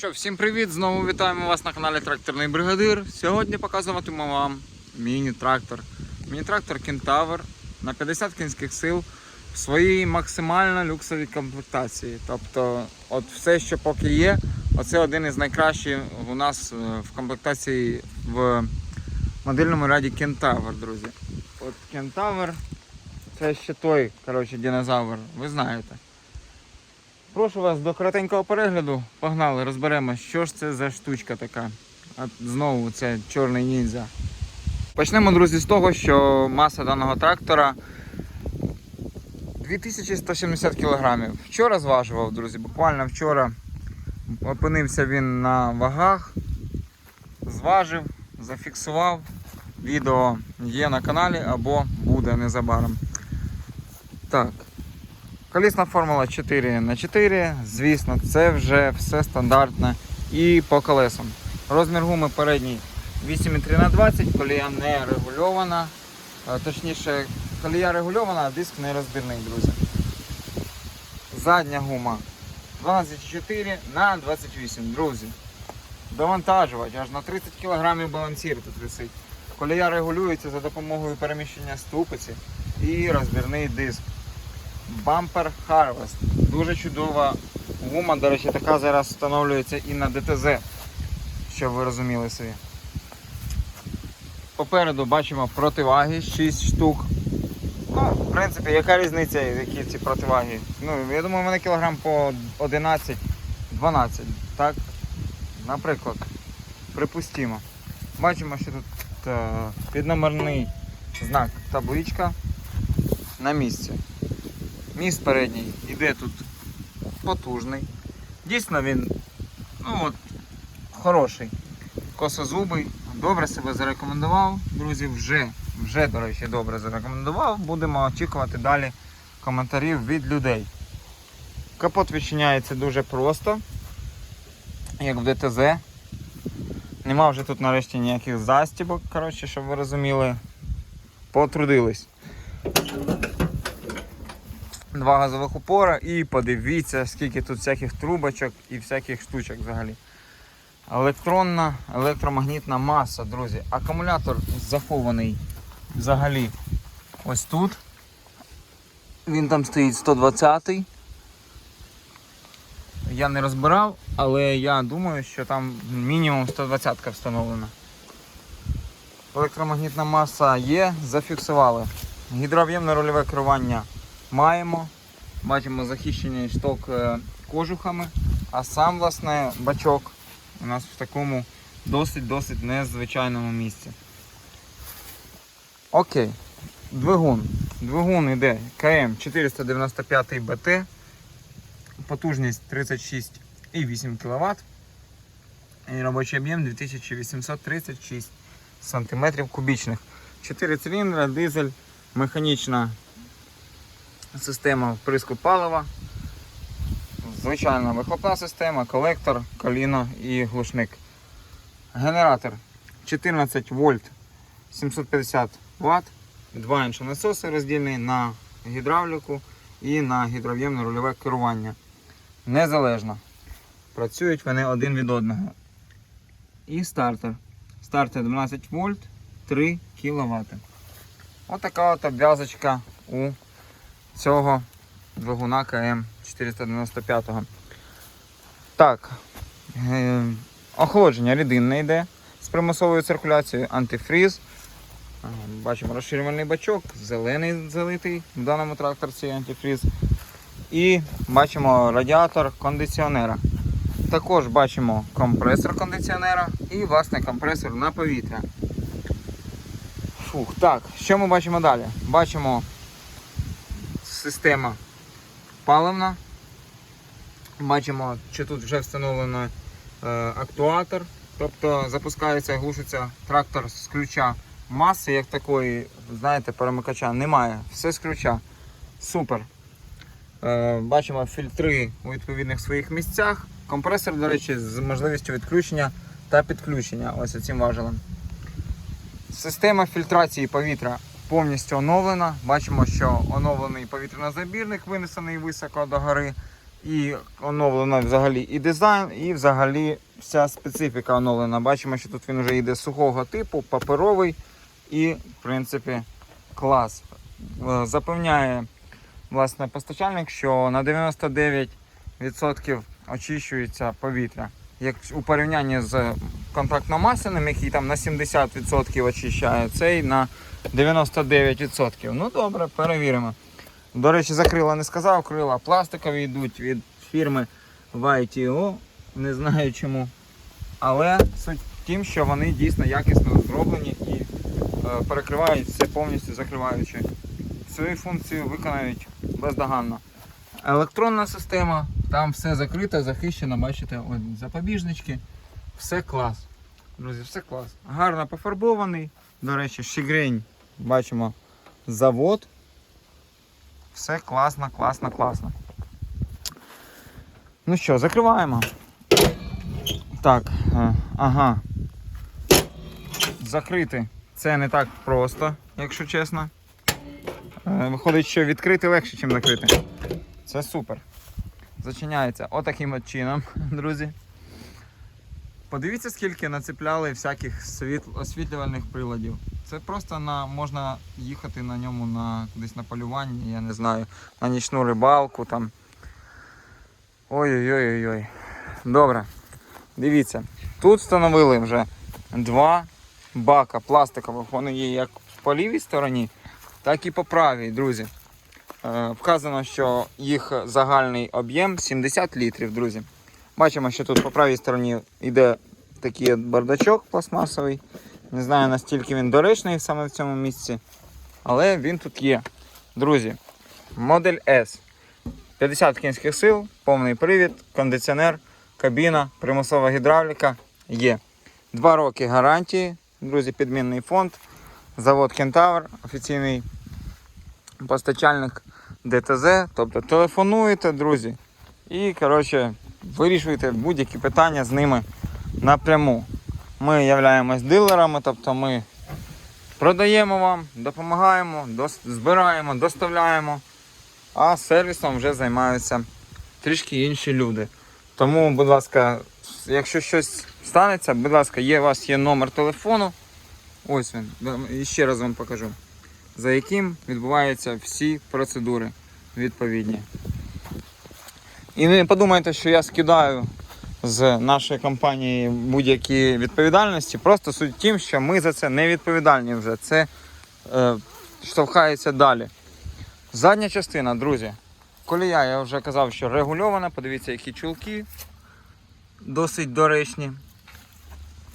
Що, всім привіт! Знову вітаємо вас на каналі Тракторний Бригадир. Сьогодні показуватиму вам міні-трактор. Міні-трактор Кентавр на 50 кінських сил в своїй максимально люксовій комплектації. Тобто, от все, що поки є, оце один із найкращих у нас е, в комплектації в модельному ряді Кентавр, друзі. От Кентавр це ще той, коротше, динозавр, ви знаєте. Прошу вас до коротенького перегляду. Погнали, розберемо, що ж це за штучка така. От знову це чорний ніндзя. Почнемо, друзі, з того, що маса даного трактора 2170 кг. Вчора зважував, друзі, буквально вчора опинився він на вагах, зважив, зафіксував. Відео є на каналі або буде незабаром. Так, Колісна формула 4 на 4 звісно, це вже все стандартне і по колесам. Розмір гуми передній 8,3 на 20 колія не регульована. Точніше, колія регульована, а диск не розбірний, друзі. Задня гума 12,4 на 28, друзі. Довантажувач, аж на 30 кг балансір тут висить. Колія регулюється за допомогою переміщення ступиці і розбірний диск. Bumper Harvest. Дуже чудова гума, до речі, така зараз встановлюється і на ДТЗ, щоб ви розуміли собі. Попереду бачимо противаги 6 штук. Ну, в принципі, яка різниця, які ці противаги? Ну, я думаю, в мене кілограм по 11-12. Так? Наприклад, припустимо. Бачимо, що тут е, підномерний знак табличка на місці. Міст передній іде тут потужний. Дійсно він ну от, хороший. Косозубий, добре себе зарекомендував. Друзі, вже, вже, до речі, добре зарекомендував. Будемо очікувати далі коментарів від людей. Капот відчиняється дуже просто, як в ДТЗ. Нема вже тут нарешті ніяких застібок, коротше, щоб ви розуміли. Потрудились два газових упора і подивіться, скільки тут всяких трубочок і всяких штучок взагалі. Електронна, електромагнітна маса, друзі. Акумулятор захований взагалі ось тут. Він там стоїть 120-й. Я не розбирав, але я думаю, що там мінімум 120-ка встановлена. Електромагнітна маса є, зафіксували. Гідрооб'ємне рульове керування маємо. Бачимо захищений шток е, кожухами, а сам власне бачок у нас в такому досить-досить незвичайному місці. Окей, двигун. Двигун йде КМ 495 БТ, потужність 36,8 кВт і робочий об'єм 2836 см кубічних. 4 циліндри, дизель, механічна система вприску палива, звичайна вихлопна система, колектор, коліно і глушник. Генератор 14 вольт 750 Вт, два інші насоси роздільні на гідравліку і на гідрооб'ємне рульове керування. Незалежно. Працюють вони один від одного. І стартер. Стартер 12 вольт 3 кВт. Отака от обв'язочка у цього двигуна КМ 495. Так, е, охолодження рідинне йде з примусовою циркуляцією, антифріз. Бачимо розширювальний бачок, зелений залитий в даному тракторці антифріз. І бачимо радіатор кондиціонера. Також бачимо компресор кондиціонера і власне компресор на повітря. Фух, так, що ми бачимо далі? Бачимо система паливна. Бачимо, що тут вже встановлено е, актуатор, тобто запускається, глушиться трактор з ключа. Маси, як такої, знаєте, перемикача немає. Все з ключа. Супер. Е, бачимо фільтри у відповідних своїх місцях. Компресор, до речі, з можливістю відключення та підключення ось цим важелем. Система фільтрації повітря повністю оновлена. Бачимо, що оновлений повітрянозабірник винесений високо до гори. І оновлено взагалі і дизайн, і взагалі вся специфіка оновлена. Бачимо, що тут він вже йде сухого типу, паперовий і, в принципі, клас. Е, Запевняє власне постачальник, що на 99% очищується повітря. Як у порівнянні з контактно-масляним, який там на 70% очищає, цей на 99%. Ну добре, перевіримо. До речі, за крила не сказав, крила пластикові йдуть від фірми YTO. Не знаю чому. Але суть в тім, що вони дійсно якісно зроблені і е, перекривають все повністю закриваючи. Свою функцію виконають бездоганно. Електронна система, там все закрито, захищено, бачите, от запобіжнички. Все клас. Друзі, все клас. Гарно пофарбований. До речі, Шігрень, бачимо, завод. Все класно, класно, класно. Ну що, закриваємо. Так, е, ага. Закрити це не так просто, якщо чесно. Е, Виходить, що відкрити легше, ніж закрити. Це супер. Зачиняється отаким от чином, друзі. Подивіться, скільки нацепляли всяких освітлювальних приладів. Це просто на... можна їхати на ньому на... кудись на полювання, я не знаю, на нічну рибалку там. Ой-ой-ой-ой. Добре. Дивіться, тут встановили вже два бака пластикових. Вони є як по лівій стороні, так і по правій, друзі. Е, Вказано, що їх загальний об'єм 70 літрів, друзі. Бачимо, що тут по правій стороні йде такий бардачок пластмасовий. Не знаю настільки він доречний саме в цьому місці, але він тут є. Друзі, модель S. 50 кінських сил, повний привід, кондиціонер, кабіна, примусова гідравліка є. Два роки гарантії, друзі, підмінний фонд, завод Кентавр, офіційний постачальник ДТЗ. Тобто телефонуєте, друзі, і коротше, вирішуєте будь-які питання з ними напряму. Ми являємось дилерами, тобто ми продаємо вам, допомагаємо, збираємо, доставляємо, а сервісом вже займаються трішки інші люди. Тому, будь ласка, якщо щось станеться, будь ласка, є, у вас є номер телефону. Ось він. І ще раз вам покажу. За яким відбуваються всі процедури відповідні. І не подумайте, що я скидаю з нашої компанії будь-які відповідальності. Просто суть в тім, що ми за це не відповідальні вже. Це е, штовхається далі. Задня частина, друзі. Колія, я вже казав, що регульована. Подивіться, які чулки досить доречні.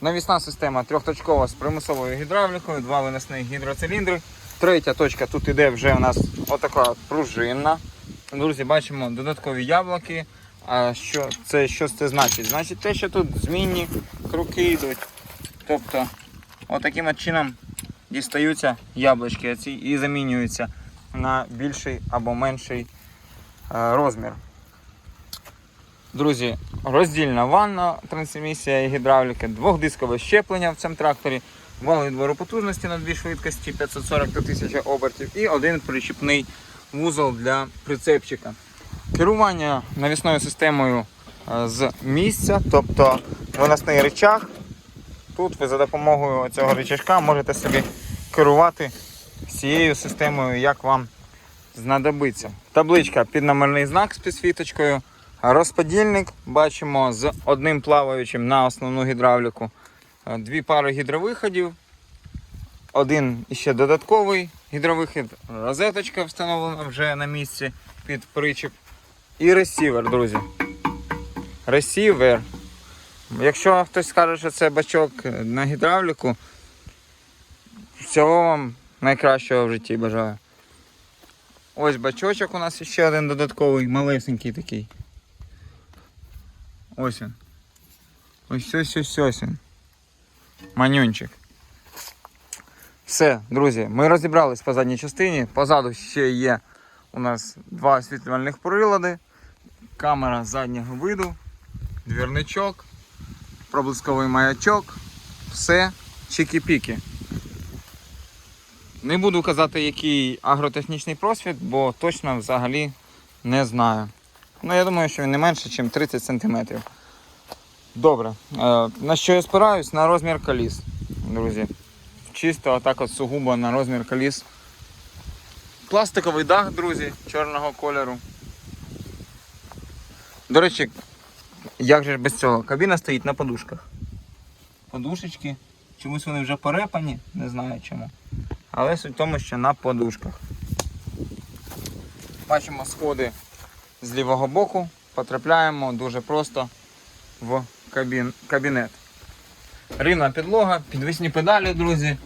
Навісна система трьохточкова з примусовою гідравлікою, два виносних гідроциліндри. Третя точка тут іде вже у нас отака пружинна. Друзі, бачимо додаткові яблуки. А що це, що це значить? Значить те, що тут змінні круки йдуть. Тобто, отаким от чином дістаються яблучки і замінюються на більший або менший е, розмір. Друзі, роздільна ванна, трансмісія і гідравліка, двохдискове щеплення в цьому тракторі, вал відбору потужності на дві швидкості 540 до 1000 обертів і один причіпний вузол для прицепчика. Керування навісною системою е, з місця, тобто виносний рычаг. Тут ви за допомогою цього рычажка можете собі керувати всією системою, як вам знадобиться. Табличка під номерний знак з підсвіточкою. Розподільник бачимо з одним плаваючим на основну гідравліку. Е, Дві пари гідровиходів. Один іще додатковий гідровихід. Розеточка встановлена вже на місці під причіп. І ресівер, друзі. Ресівер. Якщо хтось скаже, що це бачок на гідравліку, всього вам найкращого в житті бажаю. Ось бачочок у нас ще один додатковий, малесенький такий. Ось він. Ось ось ось ось він. Манюнчик. Все, друзі, ми розібрались по задній частині. Позаду ще є у нас два освітлювальних прилади, камера заднього виду, двірничок, проблисковий маячок. Все чики-піки. Не буду казати, який агротехнічний просвіт, бо точно взагалі не знаю. Ну, я думаю, що він не менше, ніж 30 см. Добре. Е, на що я спираюсь? На розмір коліс, друзі. Чисто отак от сугубо на розмір коліс. Пластиковий дах, друзі, чорного кольору. До речі, як же без цього? Кабіна стоїть на подушках. Подушечки. Чомусь вони вже порепані, не знаю чому. Але суть в тому, що на подушках. Бачимо сходи з лівого боку, потрапляємо дуже просто в кабін, кабінет. Рівна підлога, підвісні педалі, друзі.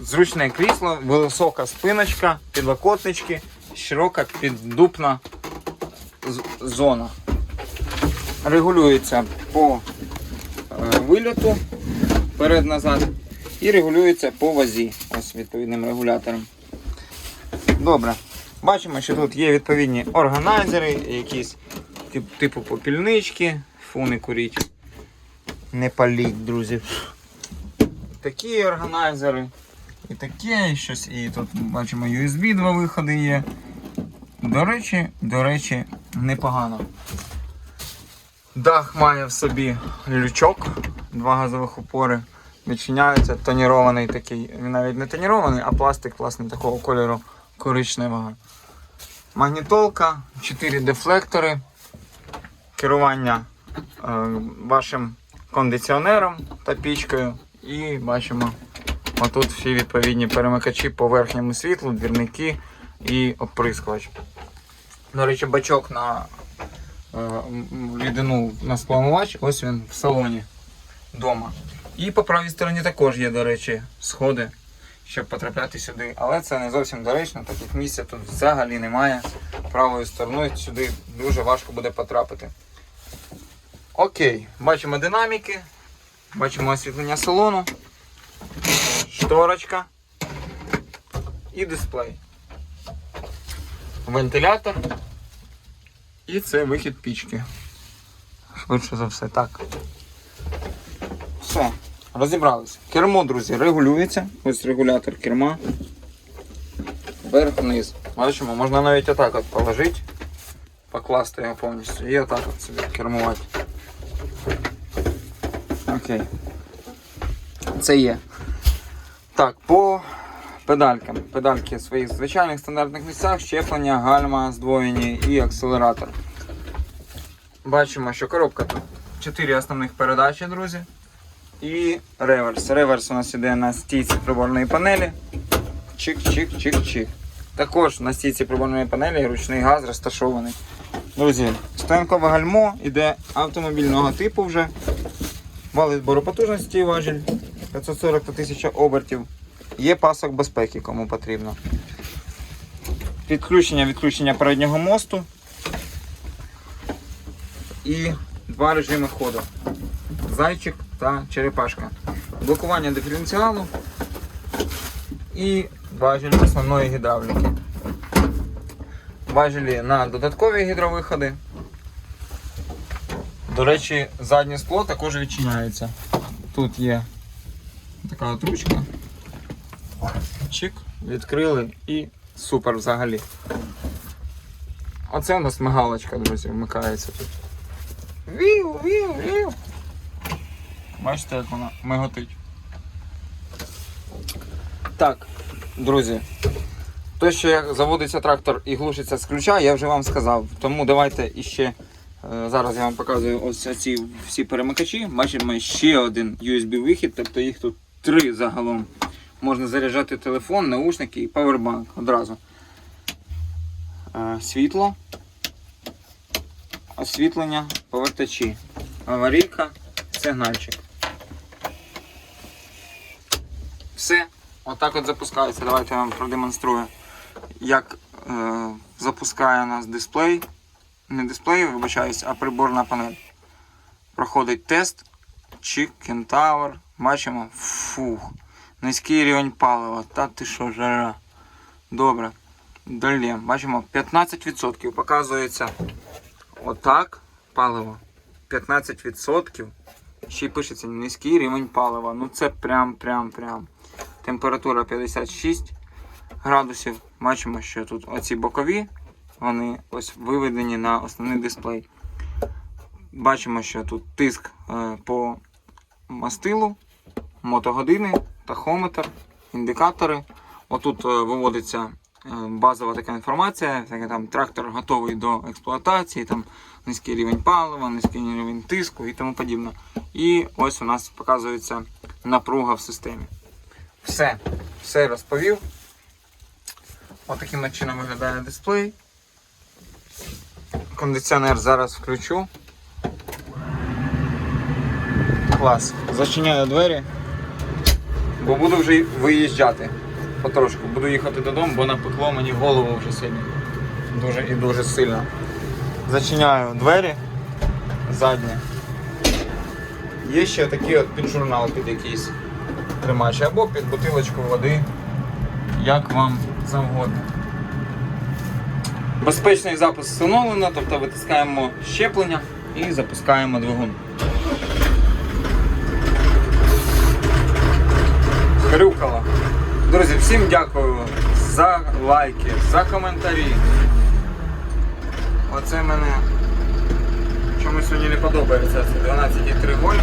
Зручне крісло, висока спиночка, підлокотнички, широка піддупна зона. Регулюється по е, вильоту вперед-назад і регулюється по вазі. Ось відповідним регулятором. Добре. Бачимо, що тут є відповідні органайзери, якісь типу попільнички. Фу, не куріть. Не паліть, друзі. Такі органайзери. І таке щось. І тут бачимо USB два виходи є. До речі, до речі, непогано. Дах має в собі лючок, два газових опори. Відчиняється тонірований такий. Він навіть не тонірований, а пластик, власне, такого кольору коричневого. Магнітолка, 4 дефлектори, керування е, вашим кондиціонером та пічкою. І бачимо отут всі відповідні перемикачі по верхньому світлу, двірники і оприскувач. До речі, бачок на е, рідину на спламувач, ось він в салоні вдома. І по правій стороні також є, до речі, сходи, щоб потрапляти сюди. Але це не зовсім доречно, так як місця тут взагалі немає. Правою стороною сюди дуже важко буде потрапити. Окей, бачимо динаміки, бачимо освітлення салону, шторочка і дисплей. Вентилятор. І це вихід пічки. Швидше за все, так. Все, розібралися. Кермо, друзі, регулюється. Ось регулятор керма. Вверх-вниз. Бачимо, можна навіть отак от положити, покласти його повністю і отак от собі кермувати. Окей. Це є. Так, по педалькам. Педальки в своїх звичайних стандартних місцях, щеплення, гальма здвоєні і акселератор. Бачимо, що коробка тут 4 основних передачі, друзі. І реверс. Реверс у нас іде на стійці приборної панелі. Чик-чик-чик-чик. Також на стійці приборної панелі ручний газ розташований. Друзі, стоянкове гальмо іде автомобільного типу вже. Вал відбору потужності важіль 540 та 1000 обертів. Є пасок безпеки, кому потрібно. Підключення відключення переднього мосту. І два режими ходу. Зайчик та черепашка. Блокування диференціалу і важіль основної гідравліки. Важелі на додаткові гідровиходи. До речі, заднє скло також відчиняється. Тут є така от ручка. Чик, відкрили і супер взагалі. Оце у нас мигалочка, друзі, вмикається тут. Вів, вів, вів. Бачите, як вона миготить. Так, друзі. То, що заводиться трактор і глушиться з ключа, я вже вам сказав. Тому давайте іще. е, Зараз я вам показую ось ці всі перемикачі. Бачимо ще один USB-вихід, тобто їх тут три загалом. Можна заряджати телефон, наушники і павербанк одразу. Е, Світло, освітлення, повертачі, аварійка, сигнальчик. Все, отак от запускається. Давайте я вам продемонструю, як е, запускає нас дисплей. Не дисплей, вибачаюсь, а приборна панель. Проходить тест. Чик, кентавр. Бачимо. Фух. Низький рівень палива. Та ти що, жара. Добре. Далі. Бачимо, 15% показується отак паливо. 15%. Ще й пишеться низький рівень палива. Ну це прям, прям, прям. Температура 56 градусів. Бачимо, що тут оці бокові вони ось виведені на основний дисплей. Бачимо, що тут тиск е, по мастилу, мотогодини, тахометр, індикатори. Отут е, виводиться е, базова така інформація, таке там трактор готовий до експлуатації, там низький рівень палива, низький рівень тиску і тому подібне. І ось у нас показується напруга в системі. Все, все розповів. Отаким от чином виглядає дисплей. Кондиціонер зараз включу. Клас. Зачиняю двері, бо буду вже виїжджати потрошку. Буду їхати додому, бо напекло мені голову вже сьогодні. Дуже і дуже сильно. Зачиняю двері задні. Є ще такий от під журнал, під якийсь тримач, або під бутилочку води, як вам завгодно. Безпечний запуск встановлено, тобто витискаємо щеплення і запускаємо двигун. Друзі, всім дякую за лайки, за коментарі. Оце мене чомусь сьогодні не подобається. Це 12,3 вольта.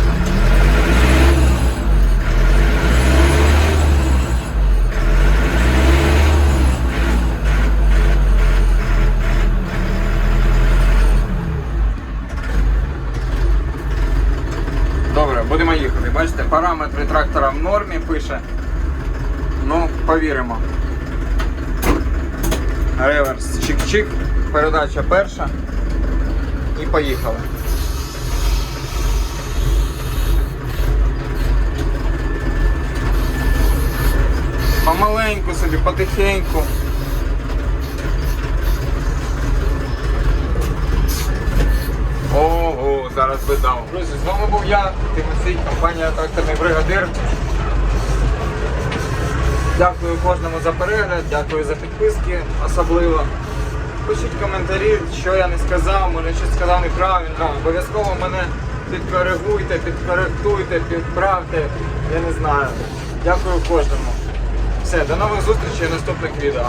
Добре, будемо їхати. Бачите, параметри трактора в нормі пише. Повіримо. Реверс чик-чик, передача перша. І поїхали. Помаленьку собі, потихеньку. Ого, зараз би дав. Друзі, з вами був я, Тимофій, компанія Тракторний бригадир. Дякую кожному за перегляд, дякую за підписки особливо. Пишіть коментарі, що я не сказав, може щось сказав неправильно. Обов'язково мене підкоригуйте, підкоректуйте, підправте. Я не знаю. Дякую кожному. Все, до нових зустрічей в наступних відео.